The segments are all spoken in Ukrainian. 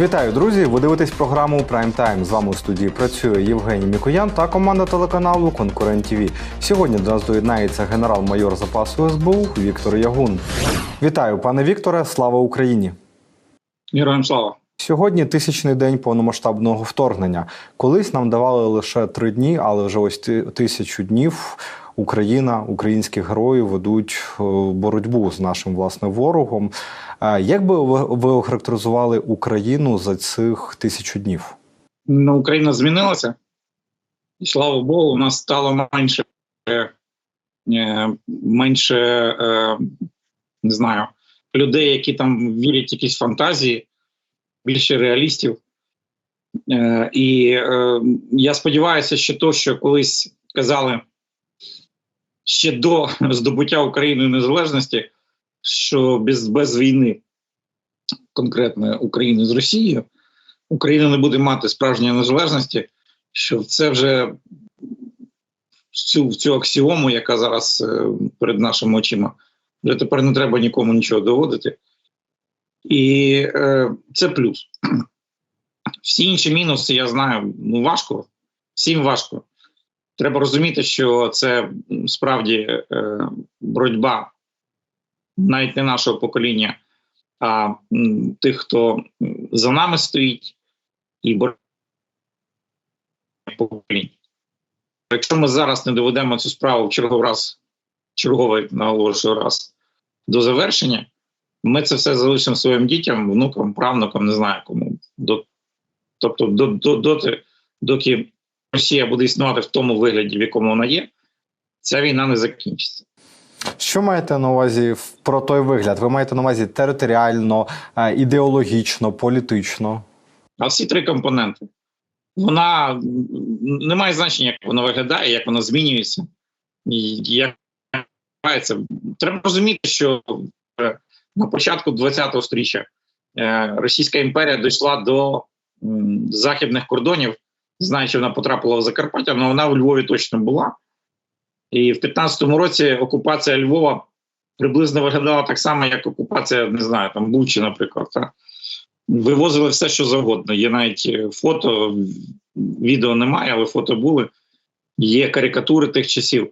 Вітаю, друзі! Ви дивитесь програму Прайм Тайм. З вами у студії працює Євгеній Мікоян та команда телеканалу Конкурент ТВ. Сьогодні до нас доєднається генерал-майор запасу СБУ Віктор Ягун. Вітаю, пане Вікторе! Слава Україні! Героям слава. Сьогодні тисячний день повномасштабного вторгнення. Колись нам давали лише три дні, але вже ось тисячу днів Україна, українські герої ведуть е, боротьбу з нашим власне ворогом. Е, Як би ви, охарактеризували Україну за цих тисячу днів? Ну, Україна змінилася, і слава Богу, у нас стало менше, е, менше не знаю, людей, які там вірять в якісь фантазії, більше реалістів. І я сподіваюся, що то, що колись казали ще до здобуття Україною незалежності, що без, без війни конкретно України з Росією. Україна не буде мати справжньої незалежності, що це вже в цю, в цю аксіому, яка зараз е, перед нашими очима, вже тепер не треба нікому нічого доводити. І е, це плюс. Всі інші мінуси, я знаю, ну важко, всім важко. Треба розуміти, що це справді е, боротьба навіть не нашого покоління, а тих, хто за нами стоїть, і боротьба поколінь. Якщо ми зараз не доведемо цю справу в черговий раз, черговий наголошую раз до завершення, ми це все залишимо своїм дітям, внукам, правнукам, не знаю кому. Тобто, до, до, доти, доки Росія буде існувати в тому вигляді, в якому вона є, ця війна не закінчиться. Що маєте на увазі про той вигляд? Ви маєте на увазі територіально, е, ідеологічно, політично? А всі три компоненти. Вона не має значення, як вона виглядає, як вона змінюється. Як. Треба розуміти, що е, на початку ХХ століття е, Російська імперія дійшла до західних кордонів. Знаю, що вона потрапила в Закарпаття, але вона у Львові точно була. І в 15-му році окупація Львова приблизно виглядала так само, як окупація, не знаю, там Бучі, наприклад. Так? Вивозили все, що завгодно. Є навіть е, фото, відео немає, але фото були. Є карикатури тих часів.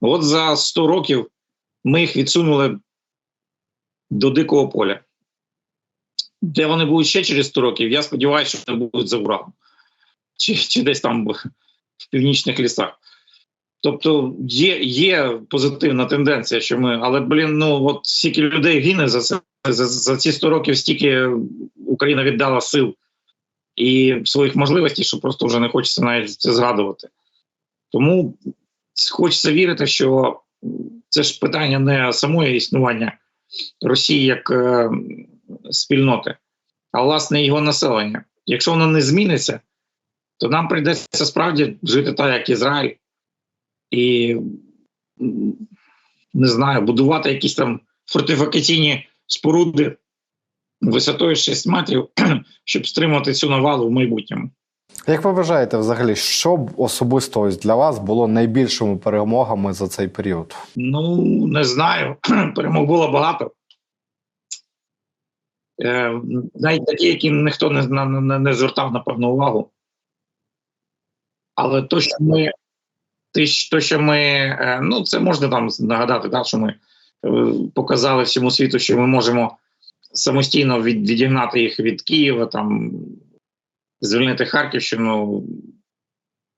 От за 100 років ми їх відсунули до дикого поля. Де вони будуть ще через 100 років, я сподіваюся, що вони будуть за Уралом. Чи, чи десь там в північних лісах. Тобто є, є позитивна тенденція, що ми, але блін, ну от стільки людей гине за це за, за ці 100 років, стільки Україна віддала сил і своїх можливостей, що просто вже не хочеться навіть це згадувати. Тому хочеться вірити, що це ж питання не самої існування Росії як е, спільноти, а власне його населення. Якщо воно не зміниться, то нам прийдеться справді жити так, як Ізраїль, і не знаю, будувати якісь там фортифікаційні споруди висотою 6 метрів, щоб стримати цю навалу в майбутньому. Як ви вважаєте, взагалі, що б особисто ось для вас було найбільшими перемогами за цей період? Ну, не знаю. Перемог було багато. Е, навіть такі, які ніхто не, на- не звертав, напевно, увагу. Але то, що ми, то, що ми, е, ну, це можна там нагадати, так, що ми е, показали всьому світу, що ми можемо самостійно від, відігнати їх від Києва, там, звільнити Харківщину,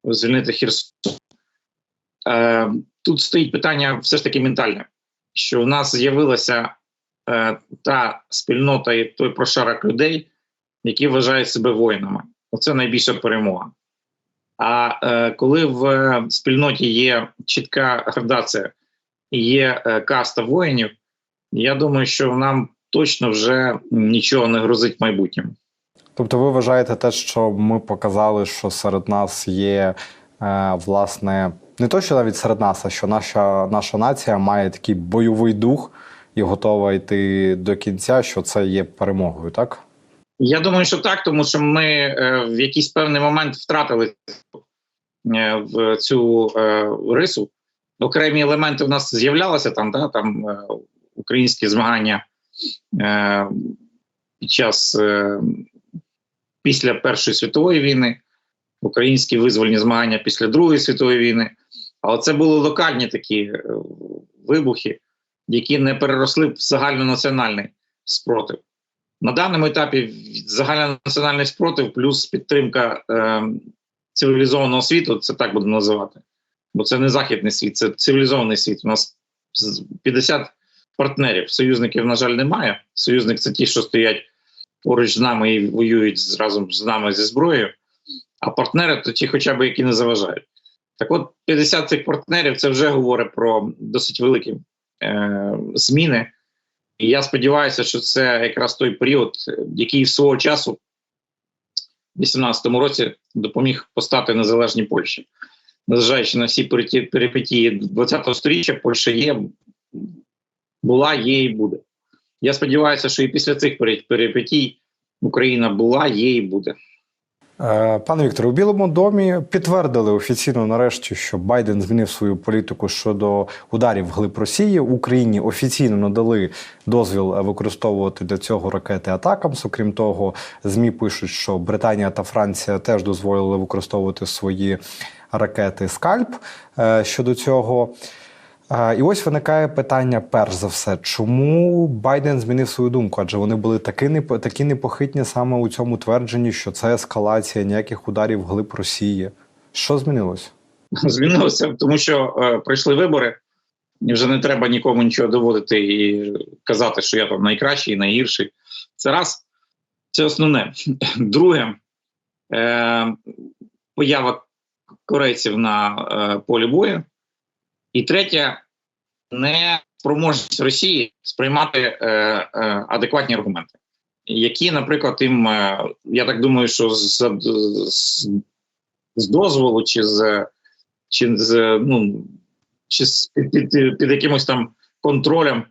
звільнити Херсон. Е, тут стоїть питання все ж таки ментальне, що в нас з'явилася е, та спільнота і той прошарок людей, які вважають себе воїнами. Оце найбільша перемога. А е, коли в спільноті є чітка градація є е, каста воїнів, я думаю, що нам точно вже нічого не грозить в майбутньому. Тобто, ви вважаєте те, що ми показали, що серед нас є е, власне не то, що навіть серед нас, а що наша, наша нація має такий бойовий дух і готова йти до кінця, що це є перемогою, так? Я думаю, що так, тому що ми е, в якийсь певний момент втратили е, в цю е, рису. Окремі елементи в нас з'являлися там, да, там українські змагання під час після Першої світової війни, українські визвольні змагання після Другої світової війни. Але це були локальні такі вибухи, які не переросли в загальнонаціональний спротив. На даному етапі загальнонаціональний спротив плюс підтримка е, цивілізованого світу, це так будемо називати. Бо це не західний світ, це цивілізований світ. У нас 50 партнерів. Союзників, на жаль, немає. Союзник це ті, що стоять поруч з нами і воюють разом з нами зі зброєю. А партнери то ті, хоча б які не заважають. Так от 50 цих партнерів це вже говорить про досить великі е, зміни. І я сподіваюся, що це якраз той період, який свого часу, в 18-му році, допоміг постати незалежній Польщі. Незважаючи на всі перипетії 20-го століття, Польща є, була, є і буде. Я сподіваюся, що і після цих перипетій Україна була, є і буде. Е, пане Вікторе, у Білому домі підтвердили офіційно нарешті, що Байден змінив свою політику щодо ударів вглиб Росії. Україні офіційно надали дозвіл використовувати для цього ракети Атакамс. Окрім того, змі пишуть, що Британія та Франція теж дозволили використовувати свої ракети Скальп е, щодо цього. І ось виникає питання: перш за все, чому Байден змінив свою думку? Адже вони були такі такі непохитні саме у цьому твердженні, що це ескалація ніяких ударів глиб Росії. Що змінилося? Змінилося, тому що е, прийшли вибори, і вже не треба нікому нічого доводити і казати, що я там найкращий, найгірший. Це раз, це основне. Друге, е, поява корейців на е, полі бою. І третє, не спроможність Росії сприймати е, е, адекватні аргументи, які, наприклад, їм, е, я так думаю, що з, з, з дозволу чи з чи з ну чи з, під, під, під якимось там контролем,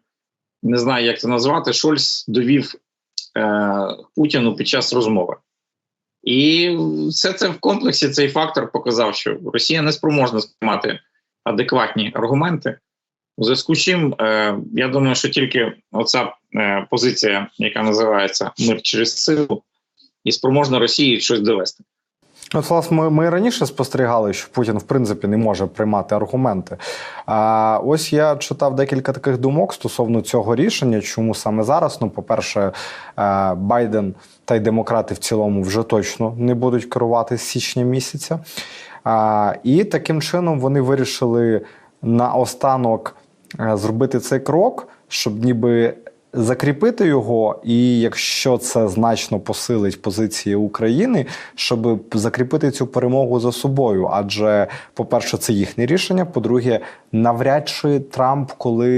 не знаю, як це назвати, Шольц довів е, Путіну під час розмови. І все це в комплексі цей фактор показав, що Росія не спроможна сприймати адекватні аргументи. У зв'язку з чим, е, я думаю, що тільки оця е, позиція, яка називається мир через силу, і спроможна Росії щось довести. От, власне, ми, ми раніше спостерігали, що Путін в принципі не може приймати аргументи. А ось я читав декілька таких думок стосовно цього рішення. Чому саме зараз? Ну, по-перше, е, Байден та й демократи в цілому вже точно не будуть керувати з січня місяця. А, І таким чином вони вирішили наостанок зробити цей крок, щоб ніби закріпити його, і якщо це значно посилить позиції України, щоб закріпити цю перемогу за собою. Адже, по-перше, це їхнє рішення. По-друге, навряд чи Трамп, коли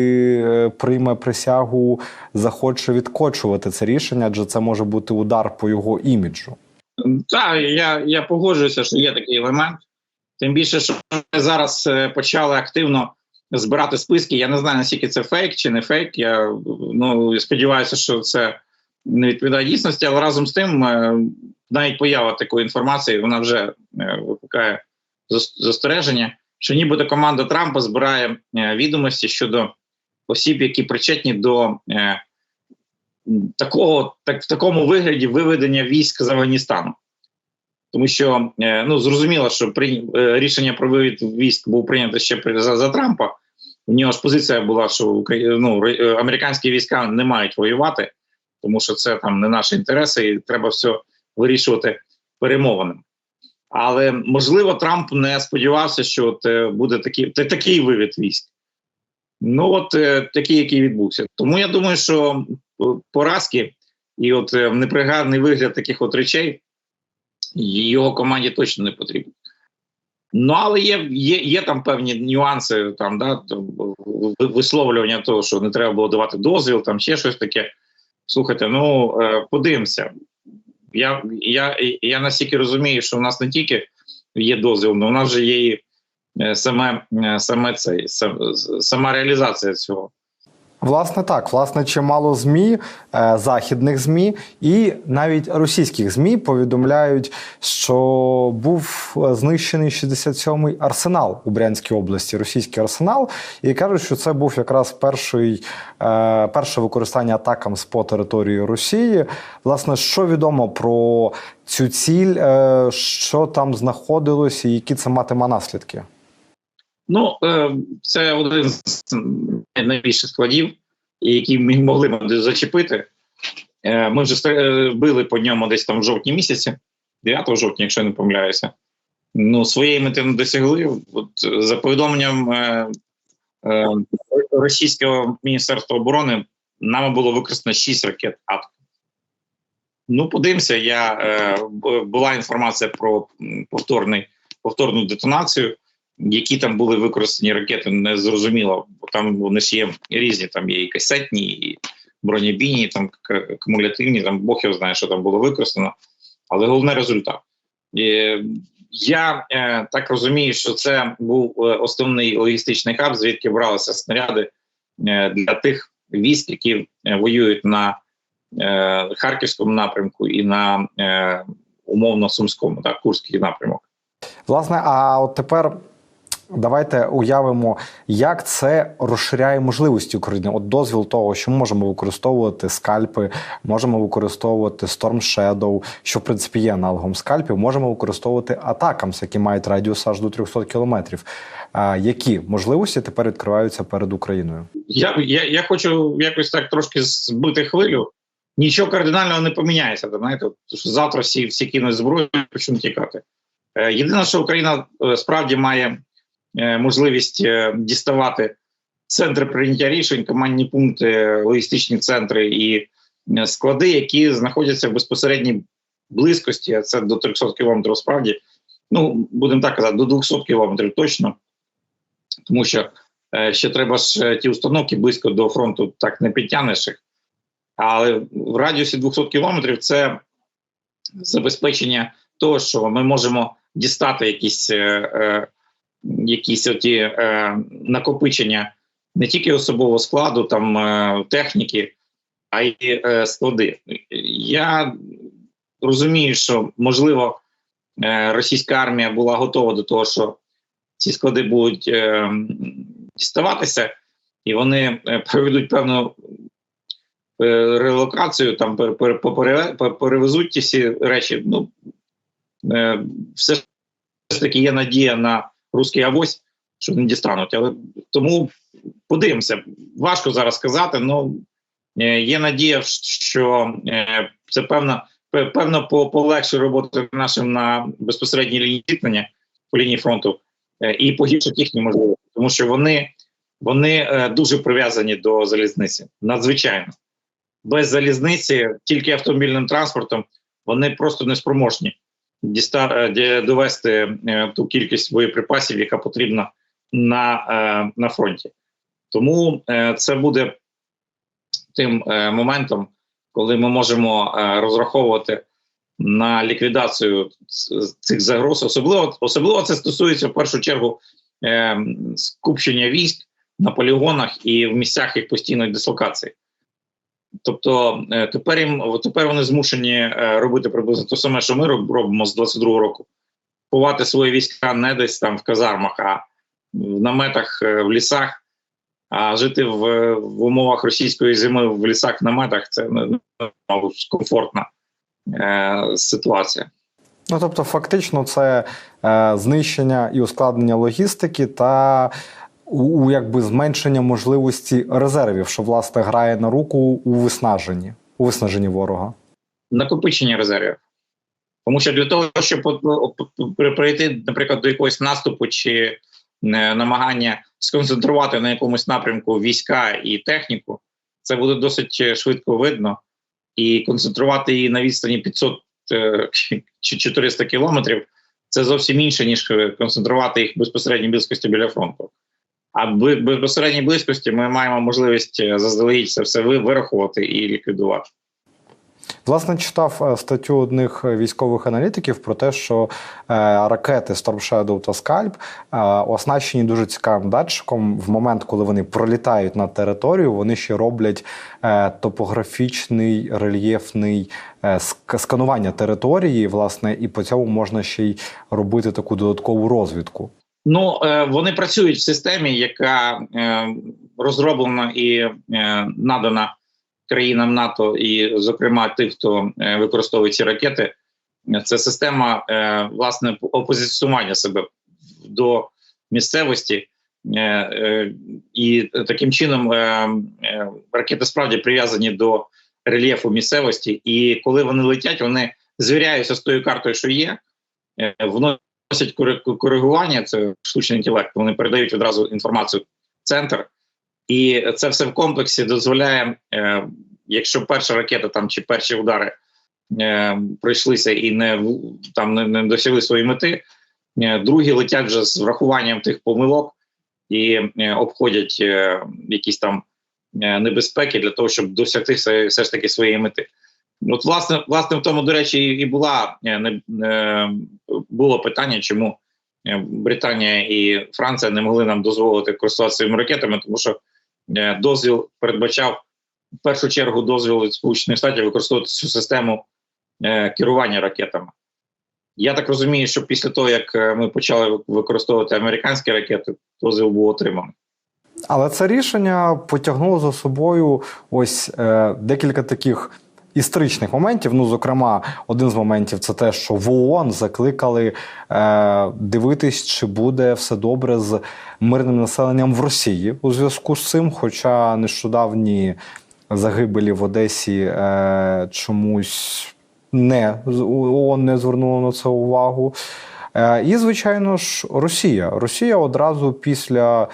е, прийме присягу, захоче відкочувати це рішення, адже це може бути удар по його іміджу. Так, я я погоджуюся, що є такий елемент. Тим більше, що ми зараз е, почали активно збирати списки. Я не знаю, наскільки це фейк чи не фейк. Я ну сподіваюся, що це не відповідає дійсності, але разом з тим, е, навіть поява такої інформації вона вже е, викликає застереження, що нібито команда Трампа збирає відомості щодо осіб, які причетні до такого, так в такому вигляді виведення військ з Афганістану тому що е, ну зрозуміло, що при е, рішення про вивід військ був прийнято ще при за, за Трампа. У нього ж позиція була, що ну, е, американські війська не мають воювати, тому що це там не наші інтереси, і треба все вирішувати перемовинами. Але можливо, Трамп не сподівався, що от буде такий такий вивід військ. Ну от такий, який відбувся. Тому я думаю, що поразки і от непригарний вигляд таких от речей його команді точно не потрібно. Ну, але є є, є там певні нюанси, там да висловлювання того, що не треба було давати дозвіл, там ще щось таке. Слухайте, ну е, подивимося. Я я, я настільки розумію, що в нас не тільки є дозвіл, але у нас вже є і е, саме цей саме це, сама реалізація цього. Власне, так, власне, чимало змі, е, західних змі і навіть російських змі повідомляють, що був е, знищений 67-й арсенал у Брянській області, російський арсенал, і кажуть, що це був якраз перший, е, перше використання атакам по території Росії. Власне, що відомо про цю ціль, що там знаходилося, і які це матиме наслідки? Ну, е, це один з найбільших складів, які ми могли б зачепити. Е, Ми вже е, били по ньому десь там в жовтні місяці, 9 жовтня, якщо я не помиляюся. Ну, своєї мети не досягли. От, за повідомленням е, е, Російського міністерства оборони, нами було використано 6 ракет АТК. Ну, подивимося, я, е, була інформація про повторний, повторну детонацію які там були використані ракети, не зрозуміло, бо там вони є різні, там є і касетні, і бронебійні, там кумулятивні, там Бог його знає, що там було використано, але головне результат. Е, Я е, так розумію, що це був е, основний логістичний хаб, звідки бралися снаряди для тих військ, які воюють на Харківському напрямку і на умовно Сумському, так, Курський напрямок. Власне, а от тепер давайте уявимо, як це розширяє можливості України. От дозвіл того, що ми можемо використовувати скальпи, можемо використовувати Storm Shadow, що в принципі є аналогом скальпів, можемо використовувати атакамс, які мають радіус аж до 300 кілометрів. А які можливості тепер відкриваються перед Україною? Я, я, я хочу якось так трошки збити хвилю. Нічого кардинального не поміняється. Знаєте, що завтра всі, всі кинуть зброю, почнуть тікати. Е, єдине, що Україна е, справді має можливість е, діставати центри прийняття рішень, командні пункти, логістичні центри і е, склади, які знаходяться в безпосередній близькості, а це до 300 кілометрів справді. Ну, будемо так казати, до 200 кілометрів точно. Тому що Е, Ще треба ж е, ті установки близько до фронту так не підтягнеш їх. Але в радіусі 200 кілометрів це забезпечення того, що ми можемо дістати якісь, е, е, якісь оті, е, накопичення не тільки особового складу, там е, техніки, а й е, склади. Я розумію, що можливо е, російська армія була готова до того, що ці склади будуть е, діставатися, і вони е, проведуть певну е, релокацію, там перевезуть ті всі речі. Ну е, все ж таки є надія на русський авось, що не дістануть. Але тому подивимося. Важко зараз сказати. Ну є надія, що е, це певна. пе- Певно, по полегшить роботу нашим на безпосередній лінії зіткнення по лінії фронту е, і погіршить їхні можливості, тому що вони, вони е, дуже прив'язані до залізниці. Надзвичайно. Без залізниці, тільки автомобільним транспортом, вони просто не е, довести е, ту кількість боєприпасів, яка потрібна на, е, на фронті. Тому це буде тим моментом, коли ми можемо розраховувати на ліквідацію цих загроз. Особливо, особливо це стосується в першу чергу скупчення військ на полігонах і в місцях їх постійної дислокації. Тобто е, тепер їм тепер вони змушені е, робити приблизно те саме, що ми робимо з 22-го року. Ховати свої війська не десь там в казармах, а в наметах е, в лісах. А жити в, в умовах російської зими в лісах, наметах це не не, мабуть, комфортна е, ситуація. Ну тобто, фактично, це е, знищення і ускладнення логістики та у, у якби зменшення можливості резервів, що власне грає на руку у виснаженні, у виснаженні ворога. накопичення резервів. Тому що для того, щоб от, прийти, наприклад, до якогось наступу чи е, намагання сконцентрувати на якомусь напрямку війська і техніку, це буде досить е, швидко видно. І концентрувати її на відстані 500 е, чи 400 кілометрів це зовсім інше, ніж концентрувати їх в безпосередній близькості біля фронту. А в безпосередній близькості ми маємо можливість е, заздалегідь це все вирахувати і ліквідувати. Власне, читав е, статтю одних військових аналітиків про те, що е, ракети Storm Shadow та е, оснащені дуже цікавим датчиком. В момент, коли вони пролітають над територію, вони ще роблять е, топографічний рельєфний е, сканування території, власне, і по цьому можна ще й робити таку додаткову розвідку. Ну е, вони працюють в системі, яка е, розроблена і е, надана країнам НАТО, і, зокрема, тих, хто використовує ці ракети. Це система власне опозиціонування себе до місцевості, і таким чином ракети справді прив'язані до рельєфу місцевості. І коли вони летять, вони звіряються з тою картою, що є, е, вносять коригування, це штучний інтелект. Вони передають відразу інформацію в центр, і це все в комплексі дозволяє, е, якщо перша ракета там чи перші удари е, пройшлися і не там не, не досягли своєї мети, е, другі летять вже з врахуванням тих помилок і обходять якісь там небезпеки для того, щоб досягти все, все ж таки своєї мети. От, власне, власне, в тому, до речі, і була е, не, е, було питання, чому е, Британія і Франція не могли нам дозволити користуватися своїми ракетами, тому що е, дозвіл передбачав в першу чергу дозвіл від Сполучених Штатів використовувати цю систему керування ракетами. Я так розумію, що після того, як ми почали використовувати американські ракети, дозвіл був отриманий. Але це рішення потягнуло за собою ось е, декілька таких історичних моментів. Ну, зокрема, один з моментів це те, що в ООН закликали е, дивитись, чи буде все добре з мирним населенням в Росії у зв'язку з цим. Хоча нещодавні загибелі в Одесі е, чомусь не ООН не звернуло на це увагу. Е, І, звичайно ж, Росія. Росія одразу після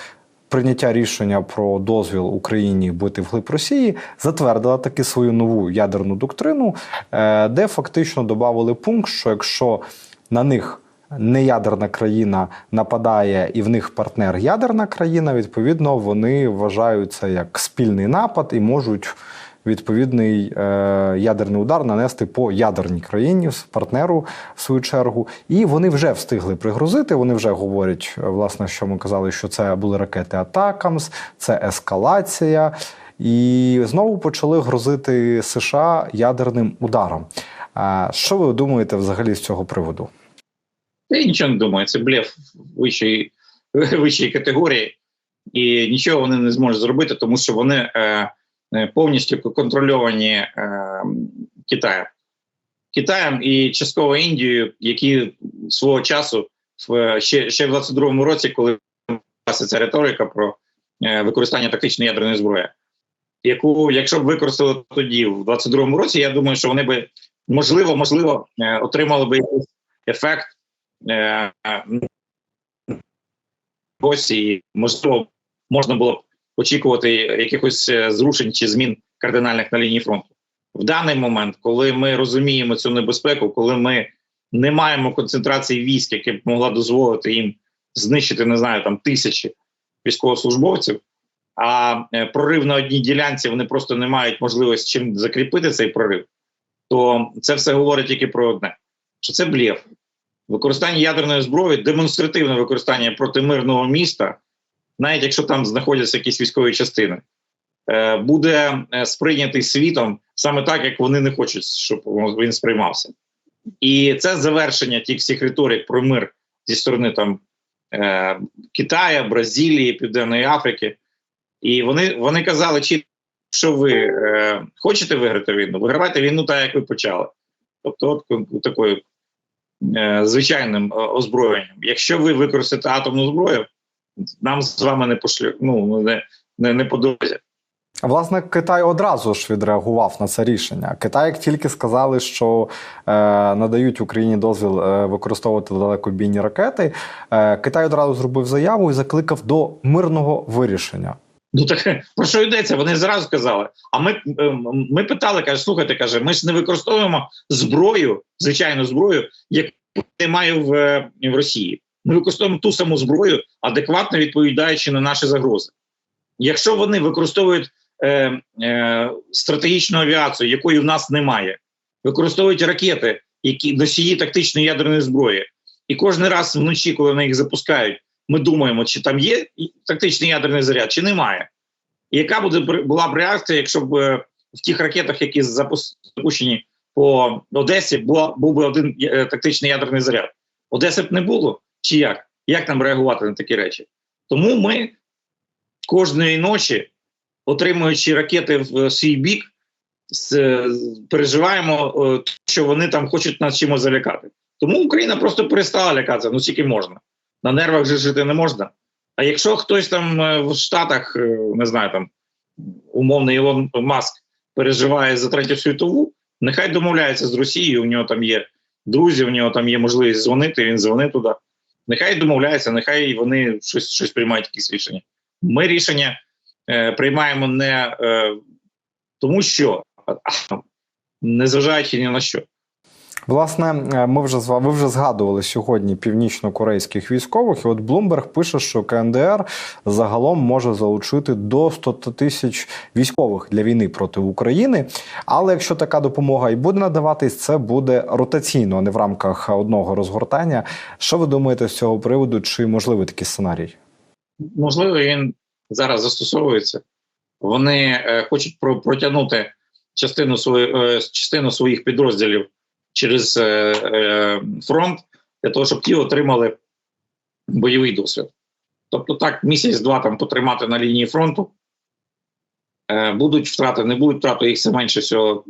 прийняття рішення про дозвіл Україні бити вглиб Росії затвердила таки свою нову ядерну доктрину, е, де фактично додали пункт, що якщо на них неядерна країна нападає і в них партнер ядерна країна, відповідно вони вважаються як спільний напад і можуть. Відповідний е, ядерний удар нанести по ядерній країні партнеру в свою чергу, і вони вже встигли пригрозити. Вони вже говорять, е, власне, що ми казали, що це були ракети Атакамс, це ескалація, і знову почали грозити США ядерним ударом. А що ви думаєте взагалі з цього приводу? Я нічого не думаю, це блеф вищої, вищої категорії, і нічого вони не зможуть зробити, тому що вони е, е, повністю контрольовані е, Китаєм. Китаєм і частково Індією, які свого часу в ще, ще в 22-му році, коли відбулася ця риторика про е, використання тактичної ядерної зброї, яку, якщо б використали тоді, в 22-му році, я думаю, що вони би можливо, можливо, е, отримали би якийсь ефект. Е, і можливо можна було б очікувати якихось е, зрушень чи змін кардинальних на лінії фронту. В даний момент, коли ми розуміємо цю небезпеку, коли ми не маємо концентрації військ, які б могла дозволити їм знищити, не знаю, там тисячі військовослужбовців, а е, прорив на одній ділянці вони просто не мають можливості чим закріпити цей прорив, то це все говорить тільки про одне: що це блєф. Використання ядерної зброї, демонстративне використання проти мирного міста, навіть якщо там знаходяться якісь військові частини, е, буде е, сприйнятий світом саме так, як вони не хочуть, щоб він сприймався. І це завершення тих всіх риторик про мир зі сторони там е, Китаю, Бразилії, Південної Африки. І вони вони казали, чи що ви е, хочете виграти війну, вигравайте війну так, як ви почали. Тобто, от такою е, звичайним озброєнням. Якщо ви використаєте атомну зброю, нам з вами не пошлю, ну не, не, не подобається. Власне, Китай одразу ж відреагував на це рішення. Китай, як тільки сказали, що е, надають Україні дозвіл е, використовувати далекобійні ракети, е, Китай одразу зробив заяву і закликав до мирного вирішення. Ну так про що йдеться? Вони зразу сказали. А ми ми питали, каже, слухайте, каже, ми ж не використовуємо зброю, звичайну зброю, яку немає в, в Росії. Ми використовуємо ту саму зброю, адекватно відповідаючи на наші загрози. Якщо вони використовують е, е, стратегічну авіацію, якої в нас немає, використовують ракети, які носії тактичної ядерної зброї. І кожен раз вночі, коли вони їх запускають, ми думаємо, чи там є тактичний ядерний заряд, чи немає. І яка буде була б реакція, якщо б е, в тих ракетах, які запущені по Одесі, була, був би один е, тактичний ядерний заряд? Одеси б не було? Чи як? Як нам реагувати на такі речі? Тому ми кожної ночі, отримуючи ракети в свій бік, переживаємо, що вони там хочуть нас чимось залякати. Тому Україна просто перестала лякатися, ну скільки можна. На нервах же жити не можна. А якщо хтось там е, в Штатах, е, не знаю, там умовний Ілон Маск переживає за третю світову, нехай домовляється з Росією. У нього там є друзі, у нього там є можливість дзвонити. Він дзвонить туди. Нехай домовляється, нехай вони щось щось приймають якісь рішення. Ми рішення е, приймаємо не е, тому, що а, незважаючи ні на що. Власне, е, ми вже ви вже згадували сьогодні північно-корейських військових. І от Блумберг пише, що КНДР загалом може залучити до 100 тисяч військових для війни проти України. Але якщо така допомога і буде надаватись, це буде ротаційно, а не в рамках одного розгортання. Що ви думаєте з цього приводу? Чи можливий такий сценарій? Можливо, він зараз застосовується. Вони е, хочуть протягнути частину свої, е, частину своїх підрозділів через е, е, фронт для того, щоб ті отримали бойовий досвід. Тобто, так, місяць-два там потримати на лінії фронту. Е, будуть втрати, не будуть втрати, їх все менше всього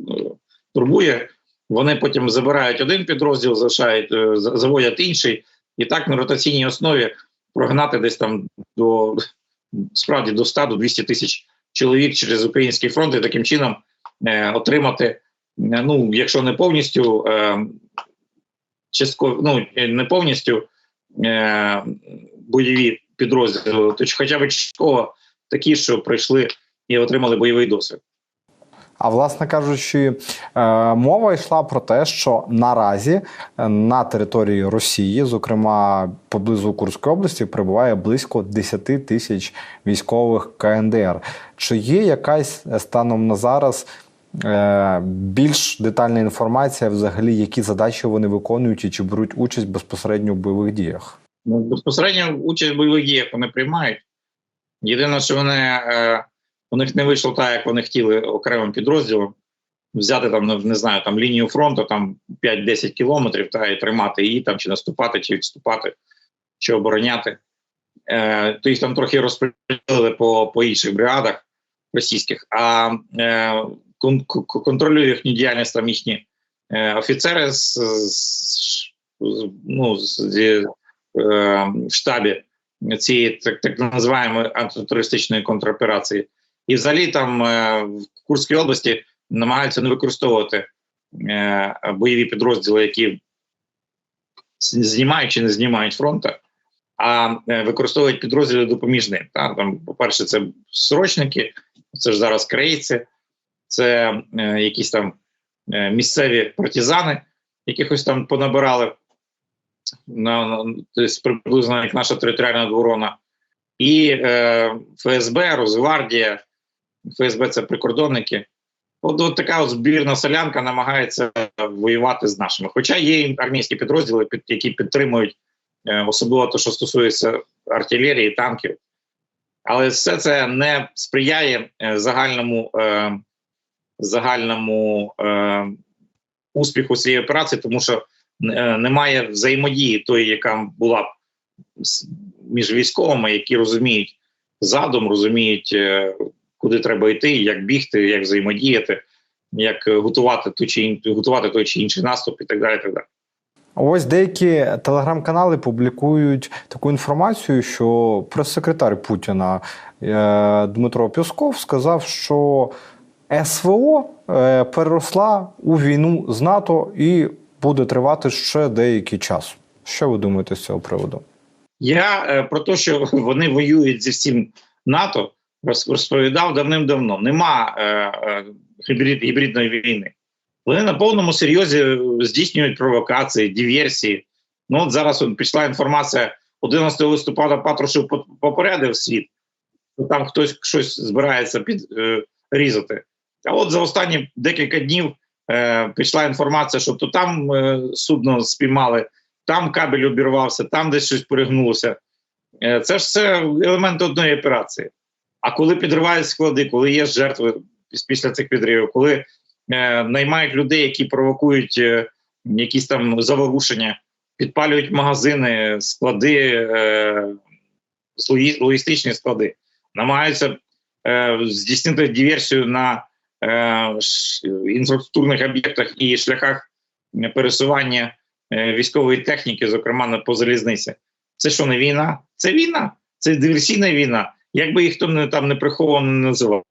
турбує. Вони потім забирають один підрозділ, залишають, заводять інший, і так на ротаційній основі прогнати десь там до справді до 100 до 200 тисяч чоловік через український фронт і таким чином отримати ну, якщо не повністю е, частково, ну не повністю е, бойові підрозділи, то хоча б частково такі, що прийшли і отримали бойовий досвід. А власне кажучи, е, мова йшла про те, що наразі на території Росії, зокрема поблизу Курської області, перебуває близько 10 тисяч військових КНДР. Чи є якась станом на зараз Е, більш детальна інформація, взагалі, які задачі вони виконують і чи беруть участь безпосередньо в бойових діях? Ну, безпосередньо участь в бойових діях вони приймають. Єдине, що вони е, у них не вийшло так, як вони хотіли окремим підрозділом взяти там, не знаю, там лінію фронту там 5-10 кілометрів та і тримати її там, чи наступати, чи відступати, чи обороняти. Е, То їх там трохи розподілили по по інших бригадах російських. А е, контролює їхню діяльність там їхні е, офіцери з, з ну, з, е, в штабі цієї так так називаємо антитерористичної контроперації. І взагалі там е, в Курській області намагаються не використовувати бойові підрозділи, які знімають чи не знімають фронту, а використовують підрозділи допоміжні. Там, по-перше, це срочники, це ж зараз крейці це е, якісь там е, місцеві партизани, якихось там понабирали на, на приблизно як наша територіальна оборона, і е, ФСБ, Росгвардія, ФСБ це прикордонники. От, от така от збірна солянка намагається воювати з нашими. Хоча є армійські підрозділи, під, які підтримують е, особливо те, що стосується артилерії, танків. Але все це не сприяє е, загальному е, загальному е, успіху цієї операції, тому що е, немає взаємодії тої, яка була між військовими, які розуміють задум, розуміють, е, куди треба йти, як бігти, як взаємодіяти, як готувати ту чи готувати той чи інший наступ, і так далі. так далі. Ось деякі телеграм-канали публікують таку інформацію, що прес-секретар Путіна е, Дмитро Пісков сказав, що СВО е, переросла у війну з НАТО і буде тривати ще деякий час. Що ви думаєте з цього приводу? Я е, про те, що вони воюють зі всім НАТО, розповідав давним-давно. Нема е, гібрид, гібридної війни. Вони на повному серйозі здійснюють провокації, диверсії. Ну от зараз от пішла інформація 11 листопада Патрушев попередив світ, що там хтось щось збирається під е, різати. А от за останні декілька днів е, пішла інформація, що то там е, судно спіймали, там кабель обірвався, там десь щось перегнулося. Е, це ж все елементи одної операції. А коли підривають склади, коли є жертви після цих підривів, коли е, наймають людей, які провокують е, якісь там заворушення, підпалюють магазини, склади, е, логістичні склади, намагаються е, здійснити диверсію на інфраструктурних об'єктах і шляхах е, пересування е, військової техніки, зокрема по залізниці. Це що не війна? Це війна, це диверсійна війна. Як би їх хто не там не приховано не називав.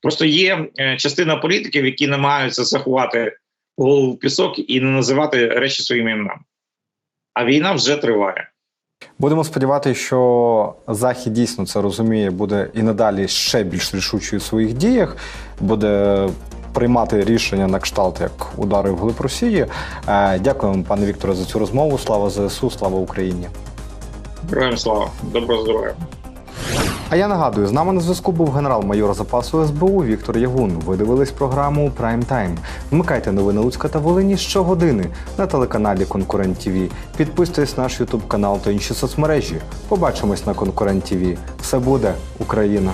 Просто є е, частина політиків, які намагаються заховати голову в пісок і не називати речі своїми іменами. А війна вже триває. Будемо сподіватися, що Захід дійсно це розуміє, буде і надалі ще більш рішучою у своїх діях, буде приймати рішення на кшталт як удари в глиб Росії. Е, Дякуємо, пане Вікторе, за цю розмову. Слава ЗСУ, слава Україні. Героям слава, доброго здоров'я. А я нагадую, з нами на зв'язку був генерал-майор запасу СБУ Віктор Ягун. Ви дивились програму Прайм Тайм. Вмикайте новини Луцька та Волині щогодини на телеканалі Конкурент ТВ. Підписуйтесь на наш Ютуб канал та інші соцмережі. Побачимось на Конкурент ТВ. Все буде Україна!